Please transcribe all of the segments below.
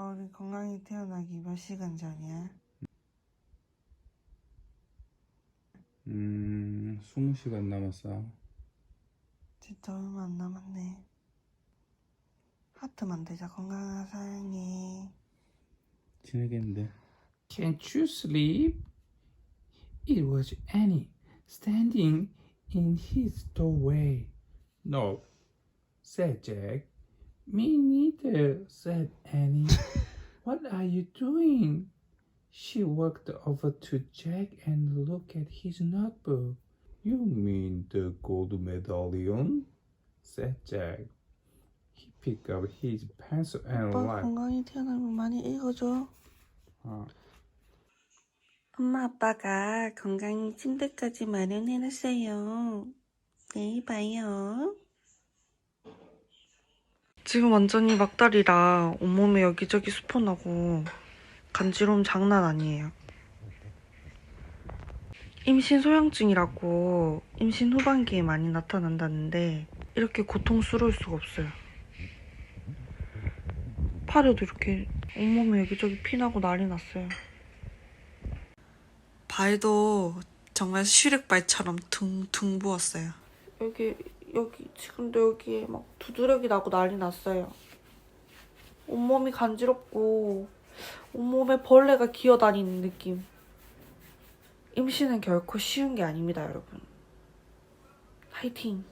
아빠 우리 건강히 태어나기 몇 시간 전이야? 음, 20시간 남았어. 진짜 얼마 안 남았네. 하트 만들자 건강한 사랑해. 지내겠는데. Can't you sleep? It was Annie standing in his doorway. No, said Jack. Me neither, said Annie. what are you doing? She walked over to Jack and looked at his notebook. You mean the gold medallion? said Jack. He picked up his pencil and 아빠 wiped. 건강히 태어나면 많이 읽어줘. 아, 엄마 아빠가 건강히 침대까지 마련해놨어요. 내일 봐요. 지금 완전히 막달이라 온몸에 여기저기 수포나고 간지러움 장난 아니에요. 임신 소양증이라고 임신 후반기에 많이 나타난다는데 이렇게 고통스러울 수가 없어요. 팔에도 이렇게 온몸에 여기저기 피나고 난리 났어요. 발도 정말 슈렉발처럼 둥둥 부었어요. 여기 여기 지금도 여기에 막 두드러기 나고 난리 났어요. 온몸이 간지럽고 온몸에 벌레가 기어다니는 느낌. 임신은 결코 쉬운 게 아닙니다, 여러분. 화이팅!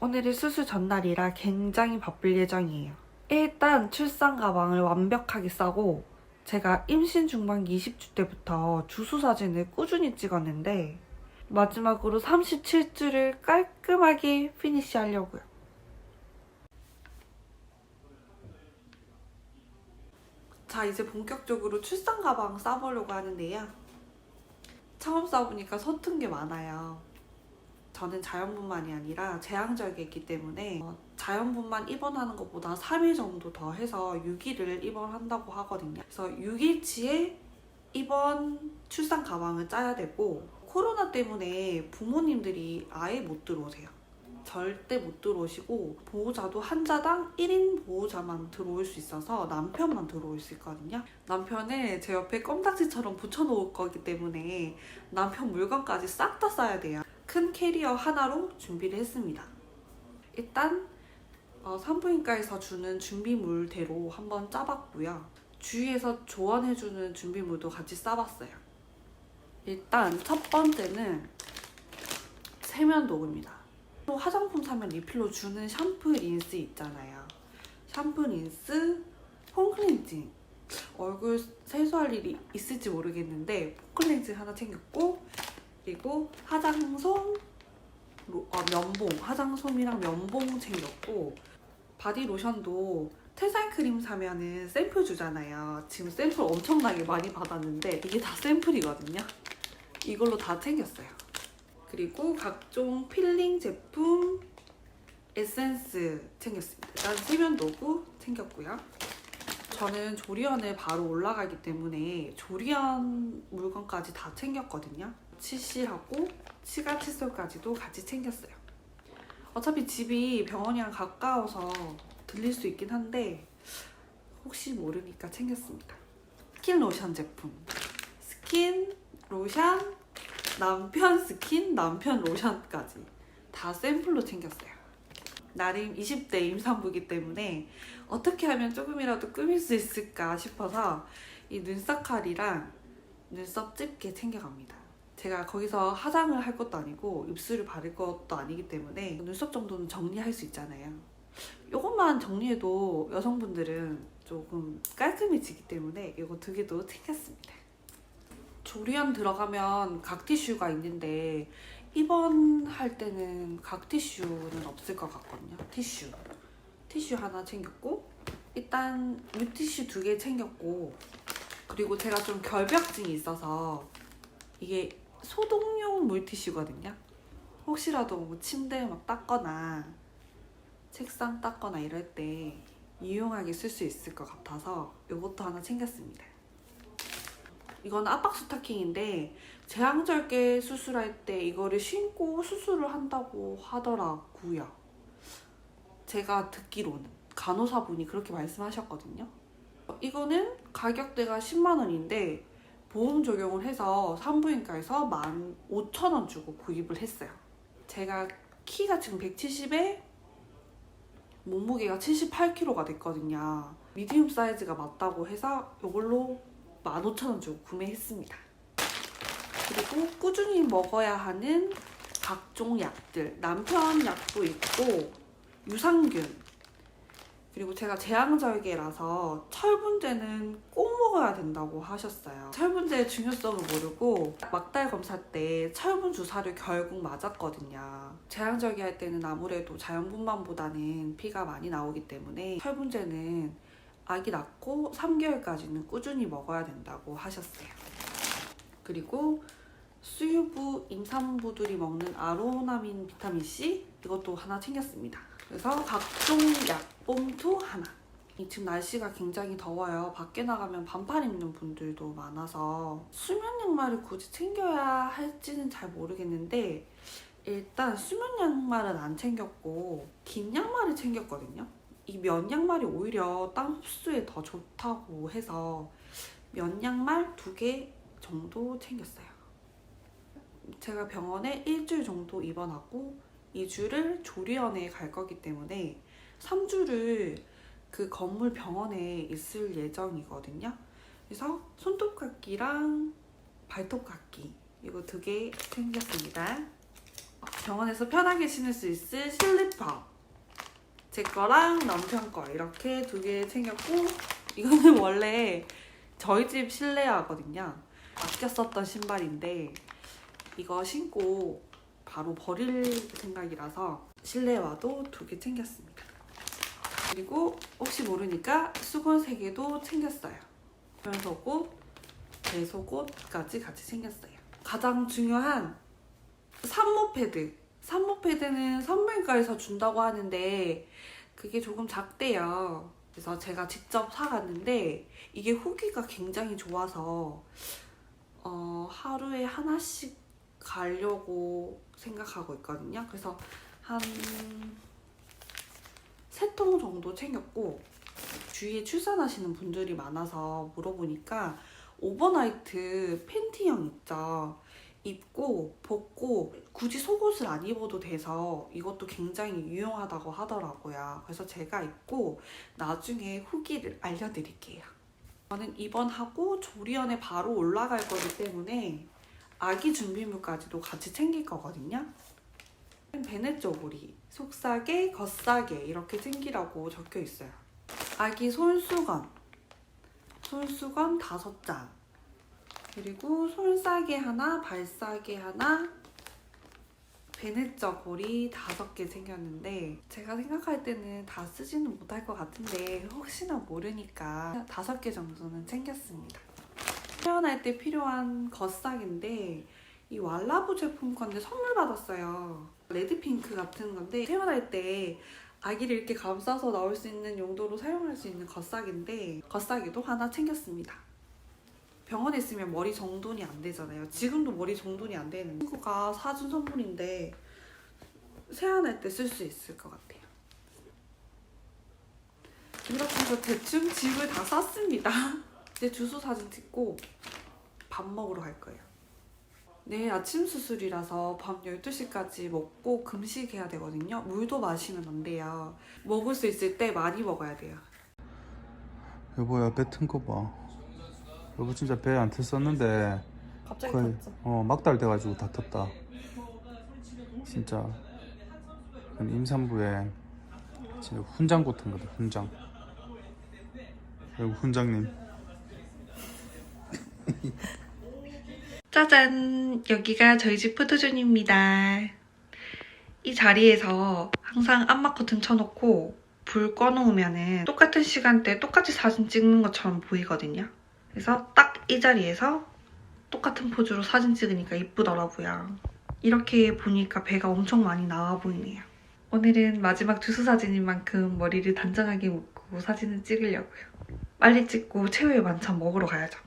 오늘이 수술 전날이라 굉장히 바쁠 예정이에요. 일단 출산 가방을 완벽하게 싸고 제가 임신 중반기 20주 때부터 주수 사진을 꾸준히 찍었는데 마지막으로 37주를 깔끔하게 피니시 하려고요. 자, 이제 본격적으로 출산 가방 싸보려고 하는데요. 처음 싸보니까 서툰 게 많아요. 저는 자연분만이 아니라 제왕절개이기 때문에 어, 자연분만 입원하는 것보다 3일 정도 더 해서 6일을 입원한다고 하거든요. 그래서 6일치에 입원 출산 가방을 짜야 되고 코로나 때문에 부모님들이 아예 못 들어오세요. 절대 못 들어오시고 보호자도 한자당 1인 보호자만 들어올 수 있어서 남편만 들어올 수 있거든요. 남편을 제 옆에 껌딱지처럼 붙여놓을 거기 때문에 남편 물건까지 싹 다 싸야 돼요. 큰 캐리어 하나로 준비를 했습니다. 일단 어, 산부인과에서 주는 준비물대로 한번 짜봤고요. 주위에서 조언해주는 준비물도 같이 싸봤어요. 일단 첫 번째는 세면도구입니다. 또 화장품 사면 리필로 주는 샴푸, 린스 있잖아요. 샴푸, 린스, 폼클렌징. 얼굴 세수할 일이 있을지 모르겠는데 폼클렌징 하나 챙겼고 그리고 화장솜, 로- 어, 면봉, 화장솜이랑 면봉 챙겼고 바디 로션도 태살 크림 사면은 샘플 주잖아요. 지금 샘플 엄청나게 많이 받았는데 이게 다 샘플이거든요. 이걸로 다 챙겼어요. 그리고 각종 필링 제품, 에센스 챙겼습니다. 일단 세면도구 챙겼고요. 저는 조리원을 바로 올라가기 때문에 조리원 물건까지 다 챙겼거든요. 치실하고 치가 칫솔까지도 같이 챙겼어요. 어차피 집이 병원이랑 가까워서 들릴 수 있긴 한데 혹시 모르니까 챙겼습니다. 스킨 로션 제품. 스킨, 로션, 남편 스킨, 남편 로션까지 다 샘플로 챙겼어요. 나름 20대 임산부기 때문에 어떻게 하면 조금이라도 꾸밀 수 있을까 싶어서 이 눈썹 칼이랑 눈썹 집게 챙겨갑니다. 제가 거기서 화장을 할 것도 아니고 입술을 바를 것도 아니기 때문에 눈썹 정도는 정리할 수 있잖아요. 이것만 정리해도 여성분들은 조금 깔끔해지기 때문에 이거 두 개도 챙겼습니다. 조리원 들어가면 각 티슈가 있는데 입원할 때는 각 티슈는 없을 것 같거든요. 티슈. 티슈 하나 챙겼고 일단 물티슈 두 개 챙겼고 그리고 제가 좀 결벽증이 있어서 이게 소독용 물티슈거든요. 혹시라도 뭐 침대 막 닦거나 책상 닦거나 이럴 때 유용하게 쓸 수 있을 것 같아서 이것도 하나 챙겼습니다. 이건 압박 스타킹인데 제왕절개 수술할 때 이거를 신고 수술을 한다고 하더라고요. 제가 듣기로는 간호사분이 그렇게 말씀하셨거든요. 이거는 가격대가 10만 원인데 보험 적용을 해서 산부인과에서 15,000원 주고 구입을 했어요. 제가 키가 지금 170에 몸무게가 78kg가 됐거든요. 미디움 사이즈가 맞다고 해서 이걸로 15,000원 주고 구매했습니다. 그리고 꾸준히 먹어야 하는 각종 약들, 남편 약도 있고 유산균, 그리고 제가 제왕절개라서 철분제는 꼭 먹어야 된다고 하셨어요. 철분제의 중요성을 모르고 막달 검사 때 철분 주사를 결국 맞았거든요. 제왕절개 할 때는 아무래도 자연분만보다는 피가 많이 나오기 때문에 철분제는 아기 낳고 3개월까지는 꾸준히 먹어야 된다고 하셨어요. 그리고 수유부, 임산부들이 먹는 아로나민 비타민 C 이것도 하나 챙겼습니다. 그래서 각종 약봉투 하나. 이 지금 날씨가 굉장히 더워요. 밖에 나가면 반팔 입는 분들도 많아서 수면 양말을 굳이 챙겨야 할지는 잘 모르겠는데 일단 수면 양말은 안 챙겼고 긴 양말을 챙겼거든요. 이 면 양말이 오히려 땀 흡수에 더 좋다고 해서 면 양말 두 개 정도 챙겼어요. 제가 병원에 일주일 정도 입원하고 2주를 조리원에 갈 거기 때문에 3주를 그 건물 병원에 있을 예정이거든요. 그래서 손톱깎이랑 발톱깎이 이거 두 개 챙겼습니다. 병원에서 편하게 신을 수 있을 슬리퍼 제 거랑 남편 거 이렇게 두 개 챙겼고 이거는 원래 저희 집 실내화거든요. 아껴 썼던 신발인데 이거 신고 바로 버릴 생각이라서 실내화도 두 개 챙겼습니다. 그리고 혹시 모르니까 수건 세 개도 챙겼어요. 속옷, 제 속옷까지 같이 챙겼어요. 가장 중요한 산모 패드. 산모 패드는 산부인과에서 준다고 하는데 그게 조금 작대요. 그래서 제가 직접 사갔는데 이게 후기가 굉장히 좋아서 어, 하루에 하나씩 가려고 생각하고 있거든요. 그래서 한 세 통 정도 챙겼고 주위에 출산하시는 분들이 많아서 물어보니까 오버나이트 팬티형 있죠. 입고 벗고 굳이 속옷을 안 입어도 돼서 이것도 굉장히 유용하다고 하더라고요. 그래서 제가 입고 나중에 후기를 알려드릴게요. 저는 입원하고 조리원에 바로 올라갈 거기 때문에 아기 준비물까지도 같이 챙길 거거든요. 베넷 쪼고리, 속싸개, 겉싸개 이렇게 챙기라고 적혀 있어요. 아기 손수건, 손수건 다섯 장, 그리고 손싸개 하나, 발싸개 하나, 베넷 저고리 다섯 개 챙겼는데 제가 생각할 때는 다 쓰지는 못할 것 같은데 혹시나 모르니까 다섯 개 정도는 챙겼습니다. 태어날 때 필요한 겉싹인데 이 왈라브 제품 건데 선물 받았어요. 레드핑크 같은 건데 태어날 때 아기를 이렇게 감싸서 나올 수 있는 용도로 사용할 수 있는 겉싹인데 겉싹이도 하나 챙겼습니다. 병원에 있으면 머리 정돈이 안 되잖아요. 지금도 머리 정돈이 안 되는 친구가 사준 선물인데 세안할 때 쓸 수 있을 것 같아요. 이렇게 해서 대충 집을 다 쌌습니다. 이제 주소 사진 찍고 밥 먹으러 갈 거예요. 내일 아침 수술이라서 밤 12시까지 먹고 금식해야 되거든요. 물도 마시면 안 돼요. 먹을 수 있을 때 많이 먹어야 돼요. 여보야 배튼거 봐. 여보 진짜 배안 텄었는데 갑자기 거의 탔죠? 어 막달 돼가지고 다 텄다. 진짜 임산부에 진짜 훈장 같은 거다 훈장. 여기 훈장님. 짜잔! 여기가 저희 집 포토존입니다. 이 자리에서 항상 암막 커튼 쳐놓고 불 꺼놓으면은 똑같은 시간대 똑같이 사진 찍는 것처럼 보이거든요. 그래서 딱 이 자리에서 똑같은 포즈로 사진 찍으니까 이쁘더라고요. 이렇게 보니까 배가 엄청 많이 나와 보이네요. 오늘은 마지막 주수 사진인 만큼 머리를 단정하게 묶고 사진을 찍으려고요. 빨리 찍고 최후의 만찬 먹으러 가야죠.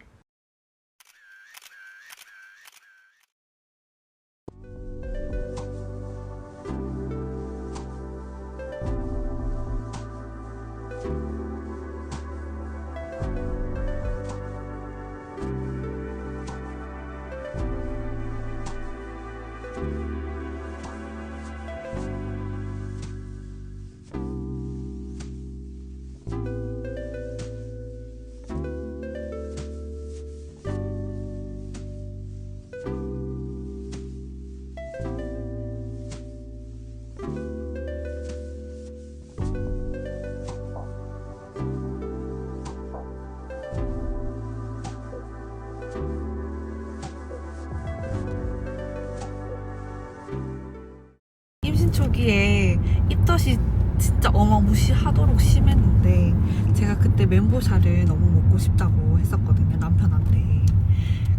초기에 입덧이 진짜 어마무시하도록 심했는데 제가 그때 멘보샤를 너무 먹고 싶다고 했었거든요 남편한테.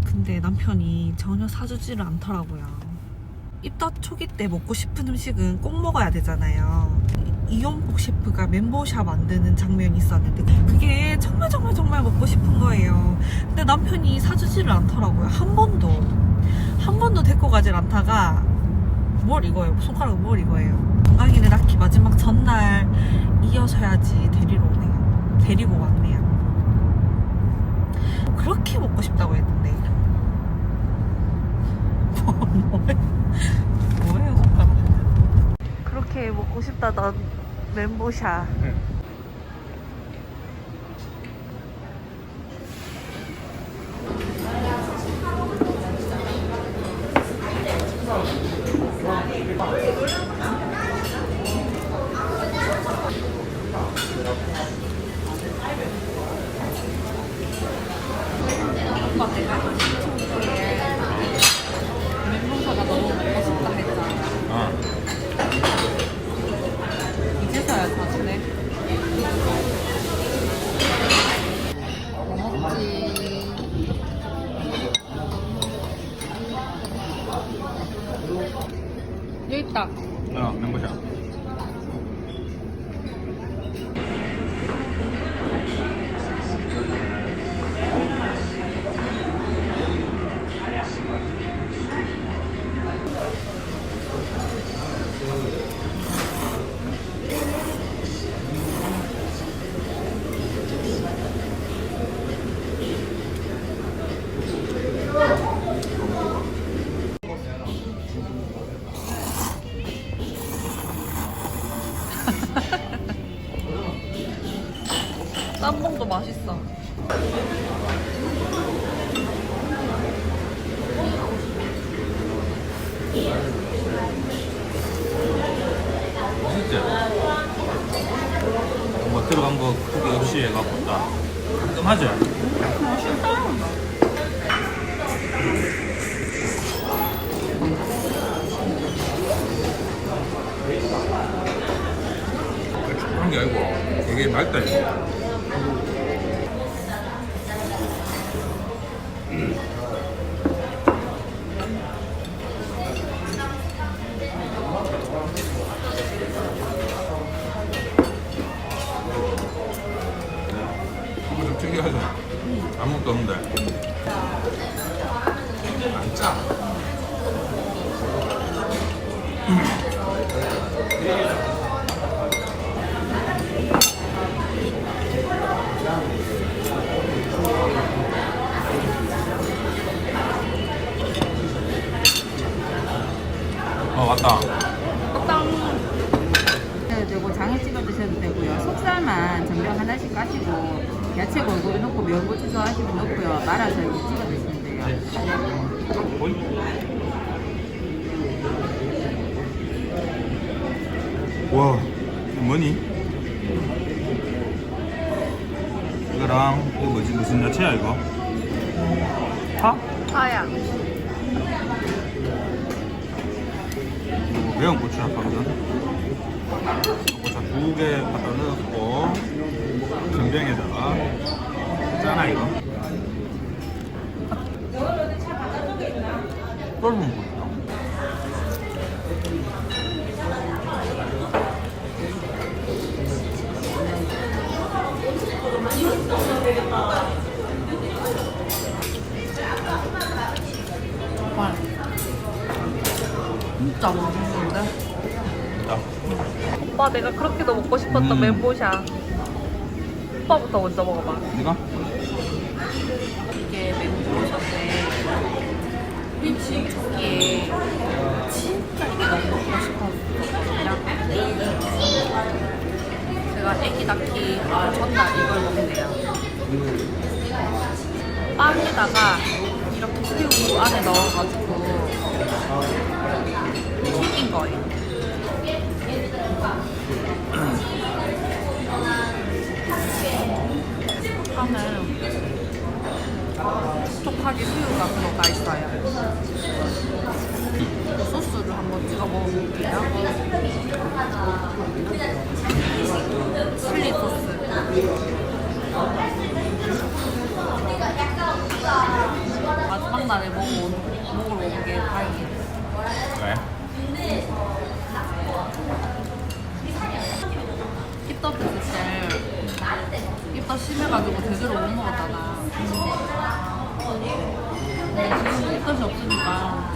근데 남편이 전혀 사주지를 않더라고요. 입덧 초기 때 먹고 싶은 음식은 꼭 먹어야 되잖아요. 이- 이용복 셰프가 멘보샤 만드는 장면이 있었는데 그게 정말 정말 정말 먹고 싶은 거예요. 근데 남편이 사주지를 않더라고요 한 번도. 한 번도 데리고 가질 않다가 뭘 이거예요? 손가락 뭘 이거예요? 건강이를 낳기 마지막 전날 이어서야지 데리러 오네요. 데리고 왔네요. 그렇게 먹고 싶다고 했는데. 뭐예요? 손가락? 그렇게 먹고 싶다던 멘보샤. 오빠 내가 임신 초기에 멘보샤가 너무 먹고 싶다 했잖아. 어. 이제서야 사주네. 먹지. 여기 있다. 어, 멤버샷. 깔끔 없는데 안 짜. 어 왔다. 드셔도 되고 장에 찍어 드셔도 되고요. 속살만 전병 하나씩 까시고 야채 골고루 넣고 면고추 좋아하시면 넣고요. 말아서 이렇게 찍어 드시면 돼요. 보이? 와, 이거 뭐니? 이거랑 이거 뭐지? 무슨 야채야 이거? 파? 파야. 이거 매운 고추 약하거든. 고추 두개 갖다 넣고 전병에다가 짜나 이거? 거야. 정말. 진짜 맛있는데? 자, 오빠 내가 그렇게도 먹고 싶었던 음. 멘보샤. 핫바부터 먼저 먹어봐. 내가? 이게 멘트로셨네. 솔직히 진짜 이게 너무 먹고 싶었거든요. 제가 아기 낳기 아, 전날 이걸 먹는데요. 빵에다가 이렇게 새우 안에 넣어가지고 튀긴 거예요. 빵은 촉촉하게 새우가 들어가 있어요. 소스를 한번 찍어 먹어볼게요. 칠리 소스. 마지막 날에 먹어 먹으러 온 게 다행이에요. 왜? 입덧 했을 때 입덧 심해가지고 제대로 못 먹었잖아. 지금 입덧이 없으니까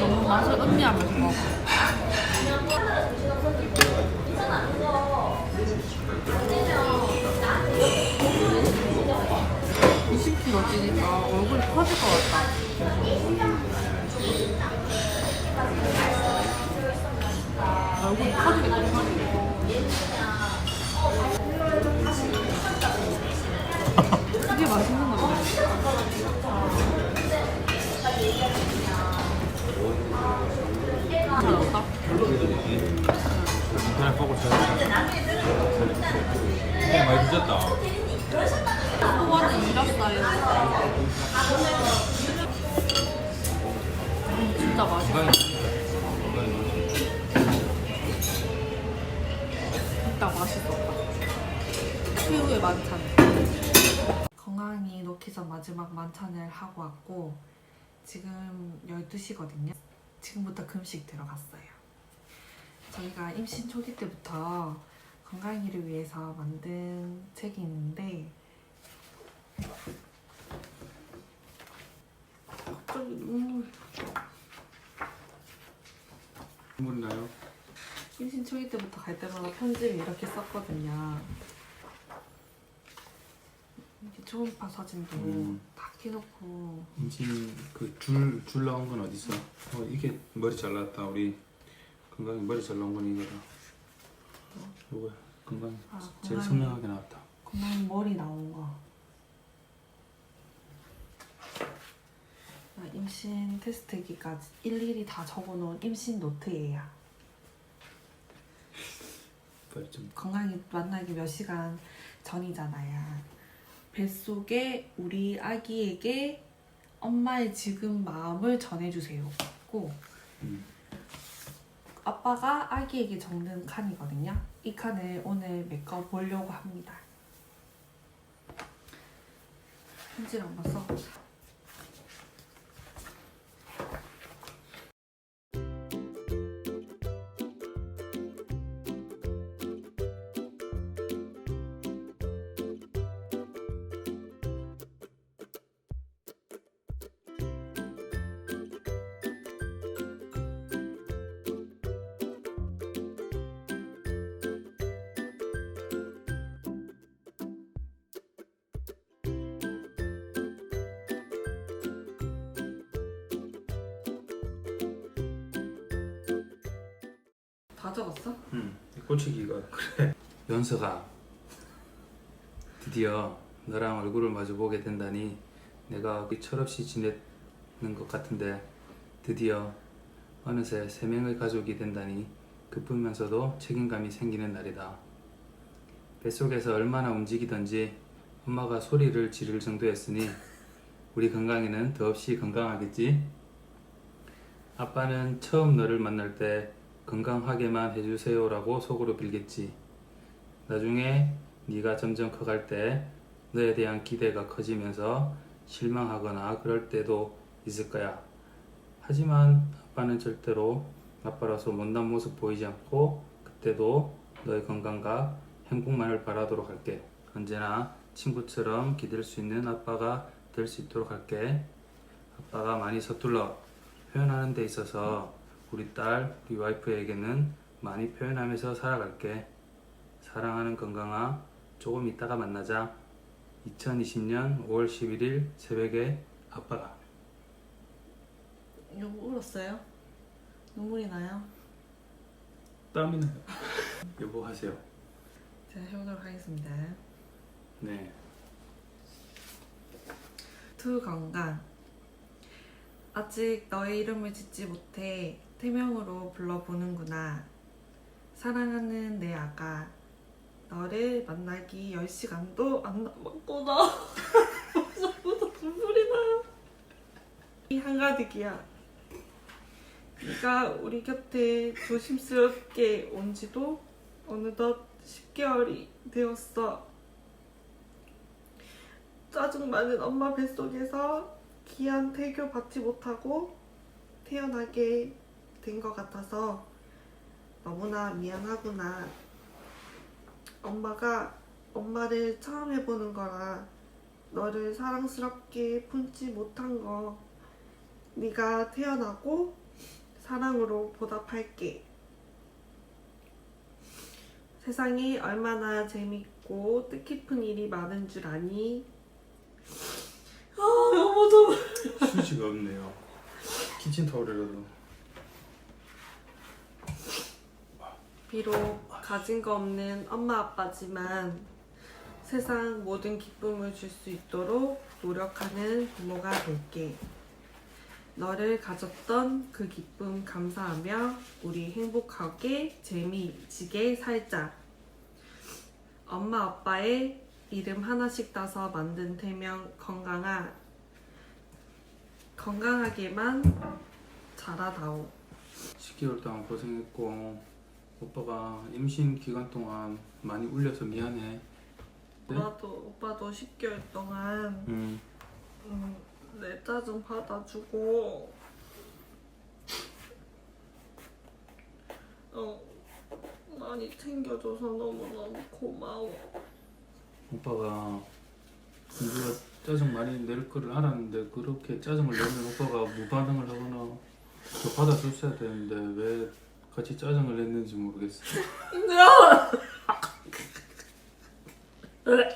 너무 맛을 음미하면서 먹어. 20kg 찌니까 얼굴이 커질 것 같다. 얼굴이 커지겠다, 커지겠다. 이게 맛있는 거야. 잘났다. 그냥 보고 저 많이 늦었다 전 마지막 만찬을 하고 왔고 지금 12시거든요. 지금부터 금식 들어갔어요. 저희가 임신 초기 때부터 건강이를 위해서 만든 책이 있는데 갑자기 눈물 눈물 나요? 임신 초기 때부터 갈 때마다 편지를 이렇게 썼거든요. 초음파 사진도 음. 다 켜놓고 임신 그줄 줄 나온 건 어디 있어? 어 이게 머리 잘 나왔다 우리 건강히 머리 잘 나온 건 이거다. 이거 건강 아, 제일 선명하게 나왔다. 건강 머리 나온 거. 아, 임신 테스트기까지 일일이 다 적어놓은 임신 노트예요. 빨리 좀 건강히 만나기 몇 시간 전이잖아요. 뱃속에 우리 아기에게 엄마의 지금 마음을 전해주세요. 고 음. 아빠가 아기에게 적는 칸이거든요. 이 칸을 오늘 메꿔 보려고 합니다. 편지를 한번 써 적었어? 응, 꽂히기가 그래. 연서가 드디어 너랑 얼굴을 마주 보게 된다니 내가 철없이 지내는 것 같은데 드디어 어느새 세 명의 가족이 된다니 기쁘면서도 책임감이 생기는 날이다. 뱃속에서 얼마나 움직이던지 엄마가 소리를 지를 정도였으니 우리 건강이는 더없이 건강하겠지? 아빠는 처음 너를 만날 때 건강하게만 해주세요라고 속으로 빌겠지. 나중에 네가 점점 커갈 때 너에 대한 기대가 커지면서 실망하거나 그럴 때도 있을 거야. 하지만 아빠는 절대로 아빠라서 못난 모습 보이지 않고 그때도 너의 건강과 행복만을 바라도록 할게. 언제나 친구처럼 기댈 수 있는 아빠가 될 수 있도록 할게. 아빠가 많이 서툴러 표현하는 데 있어서 우리 딸, 우리 와이프에게는 많이 표현하면서 살아갈게. 사랑하는 건강아, 조금 이따가 만나자. 2020년 5월 11일 새벽에 아빠가. 이거 울었어요? 눈물이 나요? 땀이 나요. 여보 하세요. 제가 해보도록 하겠습니다. 네. 투 건강. 아직 너의 이름을 짓지 못해 태명으로 불러보는구나. 사랑하는 내 아가. 너를 만나기 10시간도 안 남았구나. 벌써부터 눈물이 나요. 이 한가득이야. 네가 우리 곁에 조심스럽게 온 지도 어느덧 10개월이 되었어. 짜증 많은 엄마 뱃속에서 귀한 태교 받지 못하고 태어나게 된 것 같아서 너무나 미안하구나. 엄마가 엄마를 처음 해보는 거라 너를 사랑스럽게 품지 못한 거 네가 태어나고 사랑으로 보답할게. 세상이 얼마나 재밌고 뜻깊은 일이 많은 줄 아니? 아 여보 좀 휴지가 없네요. 키친타올이라도. 비록 가진 거 없는 엄마 아빠지만 세상 모든 기쁨을 줄 수 있도록 노력하는 부모가 될게. 너를 가졌던 그 기쁨 감사하며 우리 행복하게 재미지게 살자. 엄마 아빠의 이름 하나씩 따서 만든 태명 건강아. 건강하게만 자라다오. 10개월 동안 고생했고 오빠가 임신 기간 동안 많이 울려서 미안해. 네? 오빠도 오빠도 10개월 동안 음. 음, 내 짜증 받아주고 어 많이 챙겨줘서 너무너무 고마워 오빠가 우리가 짜증 많이 낼 거를 알았는데 그렇게 짜증을 내면 오빠가 무반응을 하거나 더 받아줬어야 되는데 왜 같이 짜증을 냈는지 모르겠어.